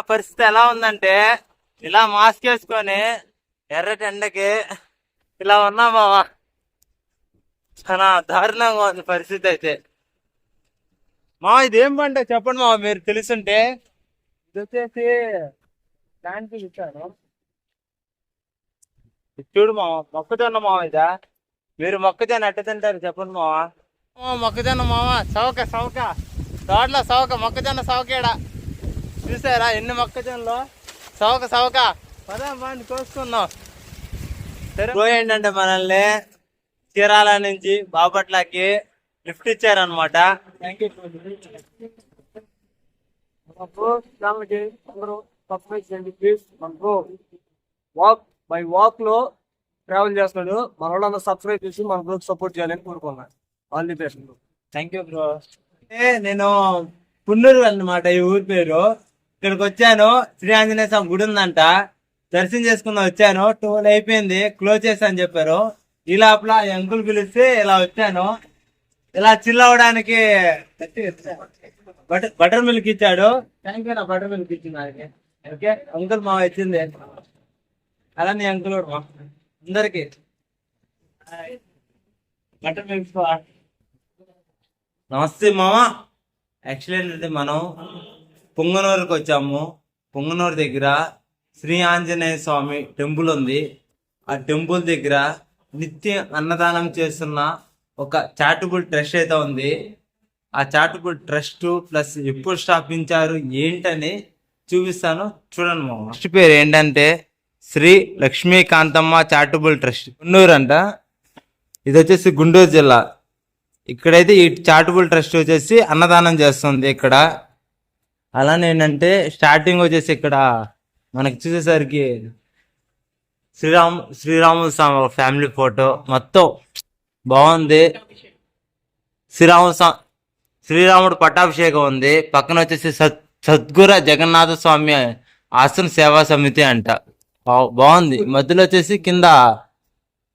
ఆ పరిస్థితి ఎలా ఉందంటే ఇలా మాస్క్ వేసుకొని ఎర్రటి ఎండకి ఇలా ఉన్నా మావా చాలా దారుణంగా ఉంది పరిస్థితి అయితే. మా ఇదేం పంట చెప్పండి మావా మీరు తెలుసుంటే. ఇది వచ్చేసి దానికి ఇచ్చాను చూడు మావా మొక్కజొన్న మావ ఇదా? మీరు మొక్కజొన్న ఎట్ట తింటారు చెప్పండి మావా. మొక్కజొన్న మావా సౌక సౌక. తోటలో సౌక మొక్కజొన్న సౌకేడా. చూసారా ఎన్ని మొక్కజొన్నలు? సౌక సౌక పదా బాండి కోసుకుందాం. సరే ఏంటంటే మనల్ని చీరాల నుంచి బాపట్లకి లిఫ్ట్ ఇచ్చారనమాట thank you walk by walk travel చేస్తున్నాడు. మన వాళ్ళందరూ సబ్స్క్రైబ్ చేసి మన గ్రూప్ సపోర్ట్ చేయాలని కోరుకున్నాను all the best thank you bro నేను పున్నూరు అన్నమాట ఈ ఊరి పేరు. ఇక్కడికి వచ్చాను. శ్రీ ఆంజనేయ స్వామి గుడి ఉందంట. దర్శనం చేసుకుందాం వచ్చాను. టోల్ అయిపోయింది. క్లోజ్ చేస్తా అని చెప్పారు. ఈ లోపల అంకుల్ పిలిస్తే ఇలా వచ్చాను. ఇలా చిల్ అవడానికి బటర్ బటర్ మిల్క్ ఇచ్చాడు. థ్యాంక్ యూ నా బటర్ మిల్క్ ఇచ్చింది ఓకే? అంకుల్ మా ఇచ్చింది. అలా నీ అంకుల్ కూడా మా అందరికి. Butter milk. నమస్తే మామ. యాక్చువల్లీ ఏంటంటే మనం పొంగనూరుకి వచ్చాము పొంగనూరు దగ్గర శ్రీ ఆంజనేయ స్వామి టెంపుల్ ఉంది. ఆ టెంపుల్ దగ్గర నిత్యం అన్నదానం చేస్తున్న ఒక చారిటబుల్ ట్రస్ట్ అయితే ఉంది. ఆ చారిటబుల్ ట్రస్ట్ ప్లస్ ఎప్పుడు స్థాపించారు ఏంటని చూపిస్తాను. చూడండి మామ. ట్రస్ట్ పేరు ఏంటంటే శ్రీ లక్ష్మీకాంతమ్మ చారిటబుల్ ట్రస్ట్. గుండూరు అంట. ఇది వచ్చేసి గుంటూరు జిల్లా. ఇక్కడైతే ఈ చారిటబుల్ ట్రస్ట్ వచ్చేసి అన్నదానం చేస్తుంది ఇక్కడ. అలానే ఏంటంటే స్టార్టింగ్ వచ్చేసి ఇక్కడ మనకి చూసేసరికి శ్రీరామ్ శ్రీరాముల స్వామి ఫ్యామిలీ ఫోటో మొత్తం బాగుంది. శ్రీరాముల స్వామి శ్రీరాముడు పట్టాభిషేకం ఉంది. పక్కన వచ్చేసి సత్ సద్గుర జగన్నాథ స్వామి ఆశ్రమ సేవా సమితి అంట. బాగుంది. మధ్యలో వచ్చేసి కింద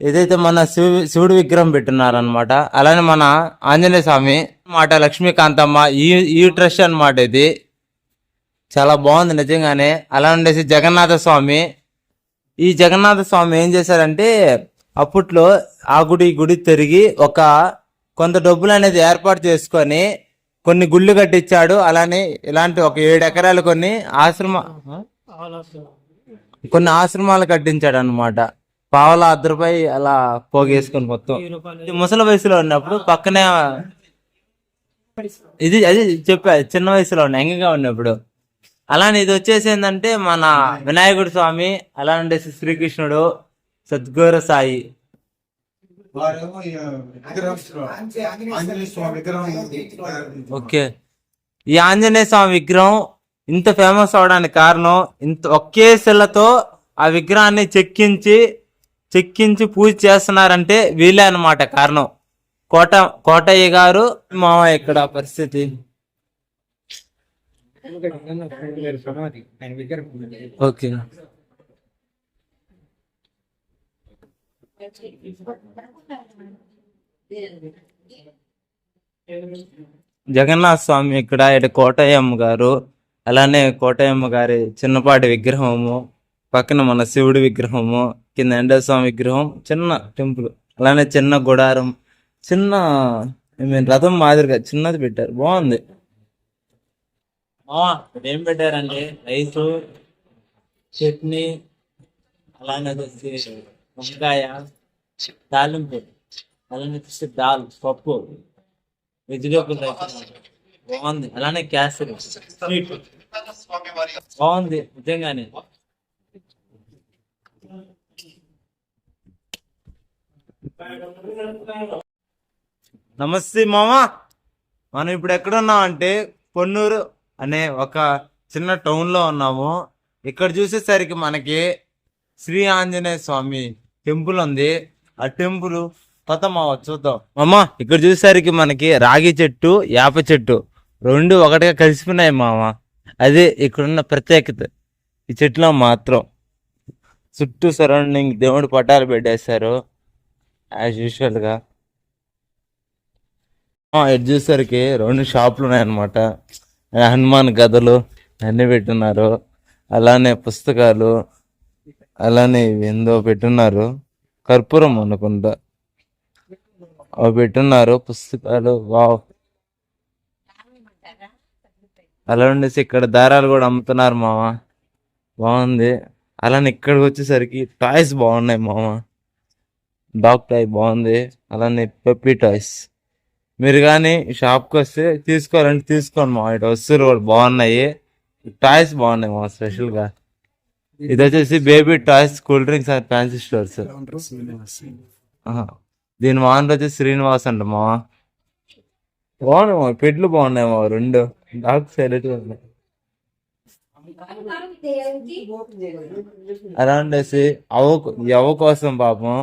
ఏదైతే మన శివ శివుడి విగ్రహం పెట్టున్నారనమాట అలానే మన ఆంజనేయ స్వామి మాట లక్ష్మీకాంతమ్మ ఈ ఈ ట్రస్ట్ అన్నమాట ఇది. చాలా బాగుంది నిజంగానే. అలా ఉండేసి జగన్నాథ స్వామి. ఈ జగన్నాథ స్వామి ఏం చేశారంటే అప్పట్లో ఆ గుడి గుడి తిరిగి ఒక కొంత డబ్బులు అనేది ఏర్పాటు చేసుకొని కొన్ని గుళ్ళు కట్టించాడు. అలానే ఇలాంటి ఒక ఏడు ఎకరాలు కొన్ని ఆశ్రమ కొన్ని ఆశ్రమాలు కట్టించాడు అనమాట పావల అర్ధ రూపాయి అలా పోగేసుకొని మొత్తం. ముసలి వయసులో ఉన్నప్పుడు పక్కనే ఇది అది చెప్పా చిన్న వయసులో ఉన్న యంగ్గా ఉన్నప్పుడు. అలానే ఇది వచ్చేసి ఏంటంటే మన వినాయకుడు స్వామి అలా ఉండేసి శ్రీకృష్ణుడు సద్గురు సాయి. ఓకే. ఈ ఆంజనేయ స్వామి విగ్రహం ఇంత ఫేమస్ అవడానికి కారణం ఇంత ఒకే శిలతో ఆ విగ్రహాన్ని చెక్కించి చెక్కించి పూజ చేస్తున్నారంటే వీళ్ళే అన్నమాట కారణం. కోట కోటయ్య గారు మామ ఇక్కడ పరిస్థితి. ఓకే. జగన్నాథ స్వామి ఇక్కడ ఇటు కోటయ్యమ్మ గారు అలానే కోటయ్యమ్మ గారి చిన్నపాటి విగ్రహము పక్కన మన శివుడి విగ్రహము కింద ఎండస్వామి విగ్రహం చిన్న టెంపుల్ అలానే చిన్న గుడారం చిన్న I రథం మాదిరిగా చిన్నది పెట్టారు. బాగుంది. ఏం పెట్టారండి రైస్ చట్నీ అలానే వచ్చేసి వంకాయ తాలింపు అలానే వచ్చేసి దాల్ పప్పు వెజిటేబుల్ రైస్ బాగుంది. అలానే క్యాసరీ. స్వీట్. బాగుంది నిజంగానే. నమస్తే మామ. మనం ఇప్పుడు ఎక్కడున్నాం అంటే పొన్నూరు అనే ఒక చిన్న టౌన్లో ఉన్నాము. ఇక్కడ చూసేసరికి మనకి శ్రీ ఆంజనేయ స్వామి టెంపుల్ ఉంది. ఆ టెంపుల్ కొత్త చూద్దాం. మామ ఇక్కడ చూసేసరికి మనకి రాగి చెట్టు యాప చెట్టు రెండు ఒకటిగా కలిసిపోయినాయి మామ అదే ఇక్కడున్న ప్రత్యేకత. ఈ చెట్లో మాత్రం చుట్టూ సరౌండింగ్ దేవుడి పటాలు పెట్టేశారు యాజ్ యూజువల్గా. ఇటు చూసేసరికి రెండు షాపులు ఉన్నాయన్నమాట. హనుమాన్ కథలు అన్ని పెట్టున్నారు అలానే పుస్తకాలు అలానే ఏందో పెట్టున్నారు కర్పూరం అనుకుంటా. అవి పెట్టున్నారు పుస్తకాలు. వావ్. అలా ఉండేసి ఇక్కడ దారాలు కూడా అమ్ముతున్నారు మామ. బాగుంది. అలానే ఇక్కడికి వచ్చేసరికి టాయ్స్ బాగున్నాయి మామ. డాగ్ టాయ్ బాగుంది. అలానే పెప్పీ టాయ్స్. మీరు కానీ షాప్కి వస్తే తీసుకోవాలంటే తీసుకోండి మా ఇటు వస్తువులు కూడా బాగున్నాయి. టాయ్స్ బాగున్నాయి మా స్పెషల్గా ఇది వచ్చేసి baby toys cool drinks and fancy stores దీని వాహనం వచ్చేసి శ్రీనివాస్ అంట మా బాగున్నాయి మా పెట్లు బాగున్నాయి మా రెండు. డాగ్ సైలెంట్ ఉన్నాయి. అలా ఉండేసి అవ కోసం పాపం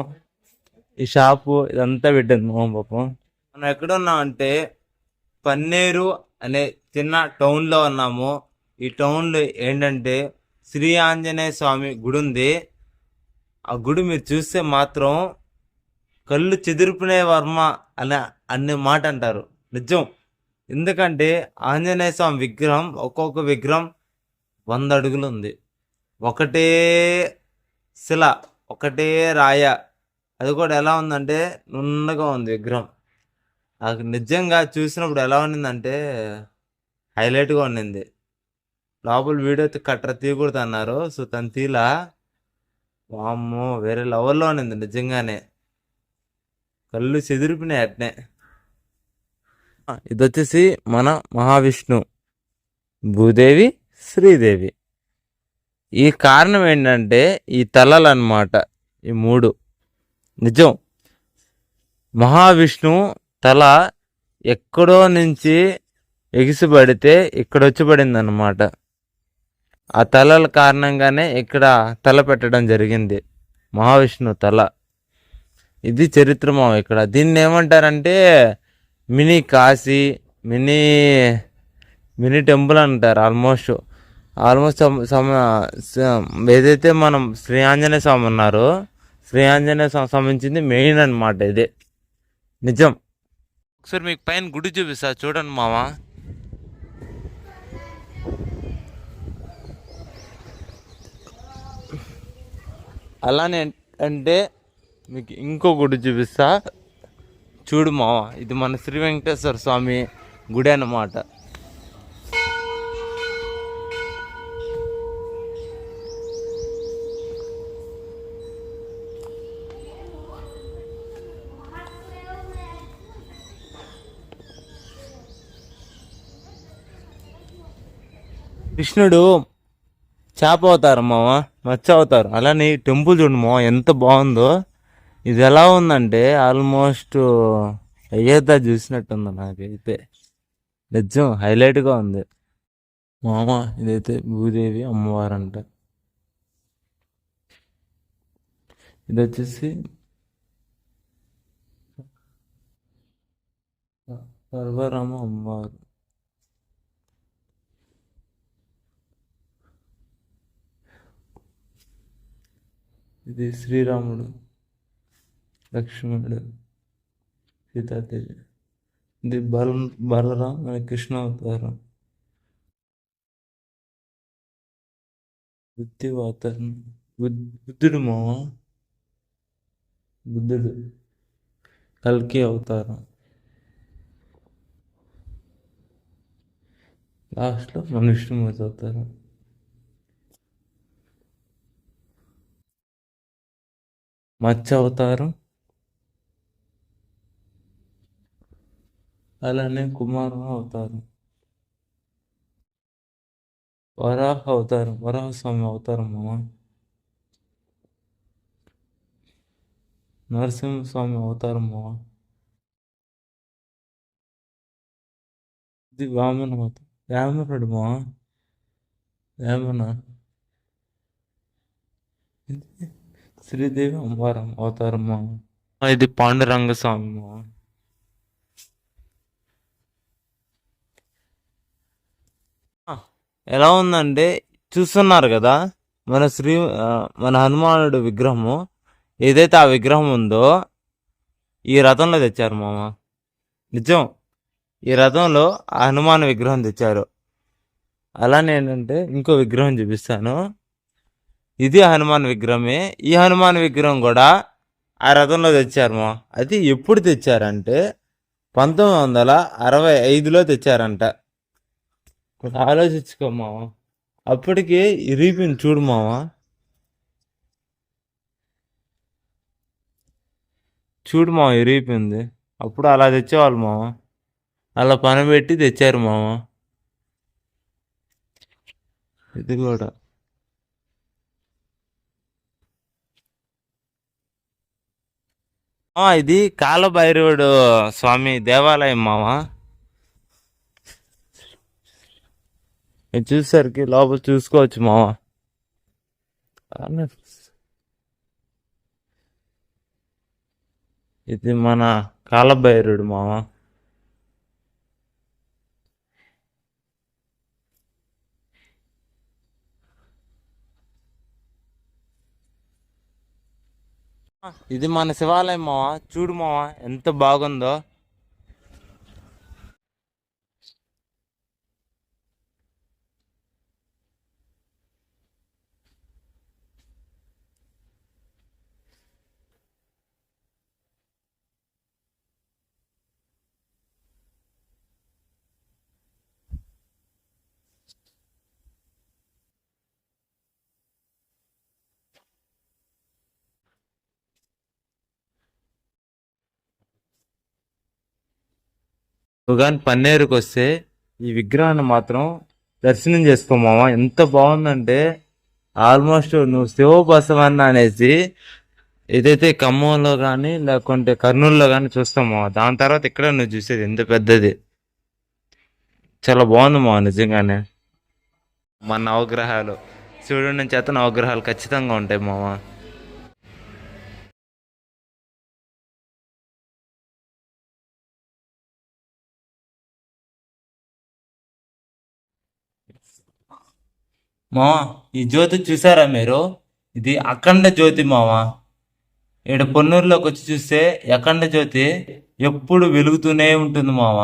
ఈ షాపు ఇదంతా పెట్టింది మా పాపం. మనం ఎక్కడున్నాం అంటే పన్నేరు అనే చిన్న టౌన్లో ఉన్నాము. ఈ టౌన్లో ఏంటంటే శ్రీ ఆంజనేయ స్వామి గుడి ఉంది. ఆ గుడి మీరు చూస్తే మాత్రం కళ్ళు చెదిరిపినే వర్మ అనే అనే మాట అంటారు. నిజం. ఎందుకంటే ఆంజనేయ స్వామి విగ్రహం ఒక్కొక్క విగ్రహం వంద అడుగులు ఉంది. ఒకటే శిల ఒకటే రాయ. అది కూడా ఎలా ఉందంటే నున్నగా ఉంది విగ్రహం. నాకు నిజంగా చూసినప్పుడు ఎలా ఉన్నిందంటే హైలైట్గా ఉండింది. లోపల వీడియో కట్ర తీయకూడదు అన్నారు. సో తను తీలా? వామ్మో వేరే లెవెల్లో ఉండింది నిజంగానే. కళ్ళు చెదిరిపినాయి అట్నే. ఇది వచ్చేసి మన మహావిష్ణు భూదేవి శ్రీదేవి. ఈ కారణం ఏంటంటే ఈ తలలు అన్నమాట ఈ మూడు. నిజం. మహావిష్ణువు తల ఎక్కడో నుంచి ఎగిసిపడితే ఇక్కడ వచ్చి పడిందన్నమాట. ఆ తలల కారణంగానే ఇక్కడ తల పెట్టడం జరిగింది. మహావిష్ణు తల. ఇది చరిత్ర ఇక్కడ. దీన్ని ఏమంటారంటే mini Kashi mini mini temple అంటారు ఆల్మోస్ట్. ఆల్మోస్ట్ సమ- ఏదైతే మనం శ్రీ ఆంజనేయ స్వామి ఉన్నారో శ్రీ ఆంజనేయ స్వామి సంబంధించింది మెయిన్ అన్నమాట ఇది. నిజం. ఒకసారి మీకు పైన గుడి చూపిస్తా. చూడండి మామ అలానే అంటే మీకు ఇంకో గుడి చూపిస్తా. చూడు మావా ఇది మన శ్రీ వెంకటేశ్వర స్వామి గుడి అన్నమాట. కృష్ణుడు చేప అవుతారు మామ మత్స్య అవుతారు. అలానే టెంపుల్ చూడండి మామ ఎంత బాగుందో. ఇది ఎలా ఉందంటే ఆల్మోస్ట్ అయ్యేదా చూసినట్టుంది నాకైతే. నిజం హైలైట్గా ఉంది. మామ ఇదైతే భూదేవి అమ్మవారు అంట ఇది వచ్చేసి సర్వరామ అమ్మవారు. ఇది శ్రీరాముడు లక్ష్మణుడు సీతాదేవి. ఇది బల బలరాం అని కృష్ణ అవతారం. బుద్ధి అవతారం బుద్ధుడు మామ బుద్ధుడు. కల్కి అవతారం. లాస్ట్లో మన విష్ణుమూర్తి మత్స్య అవతారం అలానే కుమార అవతారం. వరాహ అవతారం వరాహ స్వామి అవతారం మామ. నరసింహస్వామి అవతారం మామ. ఇది వామన అవతారం వేమనుడు మా వేమన ఇది శ్రీదేవి అమ్మవారం అవతారం మామ ఇది పాండురంగ స్వామి. ఎలా ఉందంటే చూస్తున్నారు కదా మన శ్రీ మన హనుమానుడు విగ్రహము ఏదైతే ఆ విగ్రహం ఉందో ఈ రథంలో తెచ్చారు మామ. నిజం ఈ రథంలో ఆ హనుమాన్ విగ్రహం తెచ్చారు. అలానే ఏంటంటే ఇంకో విగ్రహం చూపిస్తాను. ఇది హనుమాన్ విగ్రహమే. ఈ హనుమాన్ విగ్రహం కూడా ఆ రథంలో తెచ్చారు మా. అది ఎప్పుడు తెచ్చారంటే పంతొమ్మిది వందల అరవై ఐదులో తెచ్చారంట. కొంచెం ఆలోచించుకో మామ. అప్పటికే ఇరిగిపోయింది చూడు మావా చూడు మావ ఇరిగిపోయింది అప్పుడు అలా తెచ్చేవాళ్ళు మామ. అలా పని పెట్టి తెచ్చారు మామ. ఇది కూడా. ఇది కాలభైరవుడు స్వామి దేవాలయం మామ ఇది చూసేసరికి లోపల చూసుకోవచ్చు మామ ఇది మన కాలభైరుడు మామ ఇది మన శివాలయం మావా. చూడు మావా ఎంత బాగుందో. నువ్వు కానీ వస్తే ఈ విగ్రహాన్ని మాత్రం దర్శనం చేసుకో మామ. ఎంత బాగుందంటే ఆల్మోస్ట్ నువ్వు శివబసవన్న అనేసి ఏదైతే ఖమ్మంలో కానీ లేకుంటే కర్నూలులో కానీ చూస్తాం మామ. దాని తర్వాత ఇక్కడ నువ్వు చూసేది ఎంత పెద్దది. చాలా బాగుంది మామ నిజంగానే. మన నవగ్రహాలు సూర్యుడి అతను నవగ్రహాలు ఖచ్చితంగా ఉంటాయి మామ. మామ ఈ జ్యోతి చూసారా మీరు? ఇది అఖండ జ్యోతి మామ ఇక్కడ పొన్నూరులోకి వచ్చి చూస్తే అఖండ జ్యోతి ఎప్పుడు వెలుగుతూనే ఉంటుంది మామ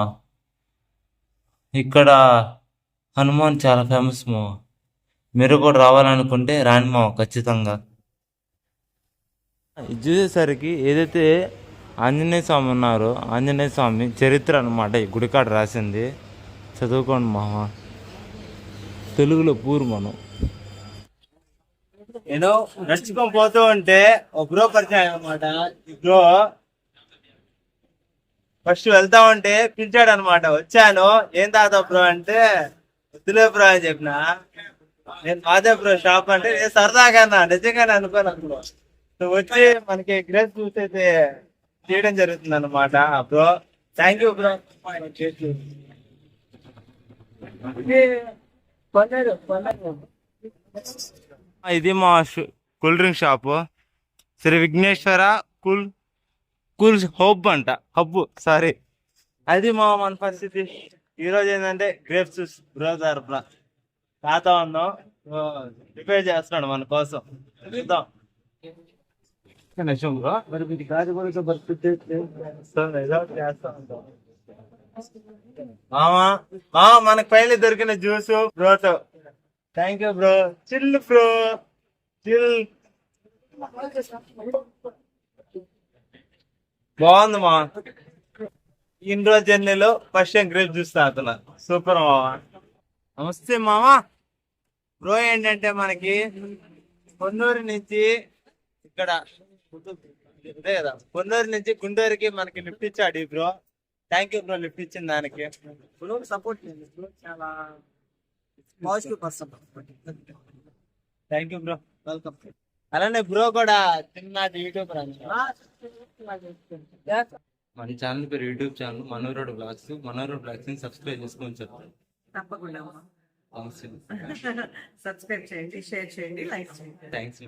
ఇక్కడ హనుమాన్ చాలా ఫేమస్ మామ మీరు కూడా రావాలనుకుంటే రాని మామ ఖచ్చితంగా. ఇది చూసేసరికి ఏదైతే ఆంజనేయ స్వామి ఉన్నారో ఆంజనేయ స్వామి చరిత్ర అనమాట ఈ గుడికాడ రాసింది. చదువుకోండి మామ తెలుగులో పూర్వమనం నేను నడుచుకొని పోతూ ఉంటే ఒక బ్రో పరిచయం అనమాట ఈ బ్రో ఫస్ట్ వెళ్తా ఉంటే పిలిచాడు అనమాట వచ్చాను. ఏం తాత బ్రో? అంటే వద్దులే బ్రో అని చెప్పిన. నేను మాదే బ్రో షాప్ అంటే నేను సరదాగా నిజంగానే అనుకోను అప్పుడు నువ్వు వచ్చి మనకి గ్రేస్ జ్యూస్ చేయడం జరుగుతుంది అనమాట బ్రో థ్యాంక్ యూ బ్రో. చేసి ఇది మా cool drink shop. Shri Vighneshwara cool cool hub అంట. Hub sorry. అది మా మన పరిస్థితి. ఈ రోజు ఏంటంటే గ్రేప్స్ బ్రో తరపున తాత ఉన్నాం ప్రిపేర్ చేస్తున్నాడు మన కోసం. చూద్దాం. బ్రో. మరి వీటి కూడా చేస్తా ఉంటాం మామా మామ మనకు పైన దొరికిన juice బ్రోతో thank you bro chill bro chill బాగుంది మా ఇన్ని జర్నీలో ఫస్ట్ టైం గ్రేప్ జ్యూస్ తాగుతున్నా. సూపర్ మామా. నమస్తే మామా. బ్రో ఏంటంటే మనకి కొందూరు నుంచి ఇక్కడ ఇదే కదా. పొన్నూరు నుంచి గుంటూరుకి మనకి లిఫ్ట్ ఇచ్చాడు bro thank you bro lift ఇచ్చిన దానికి. బ్రో సపోర్ట్ చాలా positive person thank you bro welcome అలానే బ్రో కూడా చిన్నటి యూట్యూబ్ మన ఛానల్ పేరు YouTube channel Manoroad vlogs Manoroad బ్లాగ్స్ని subscribe చేసుకొని చెప్తాను. తప్పకుండా సబ్స్క్రైబ్ చేయండి షేర్ చేయండి లైక్ చేయండి. థ్యాంక్స్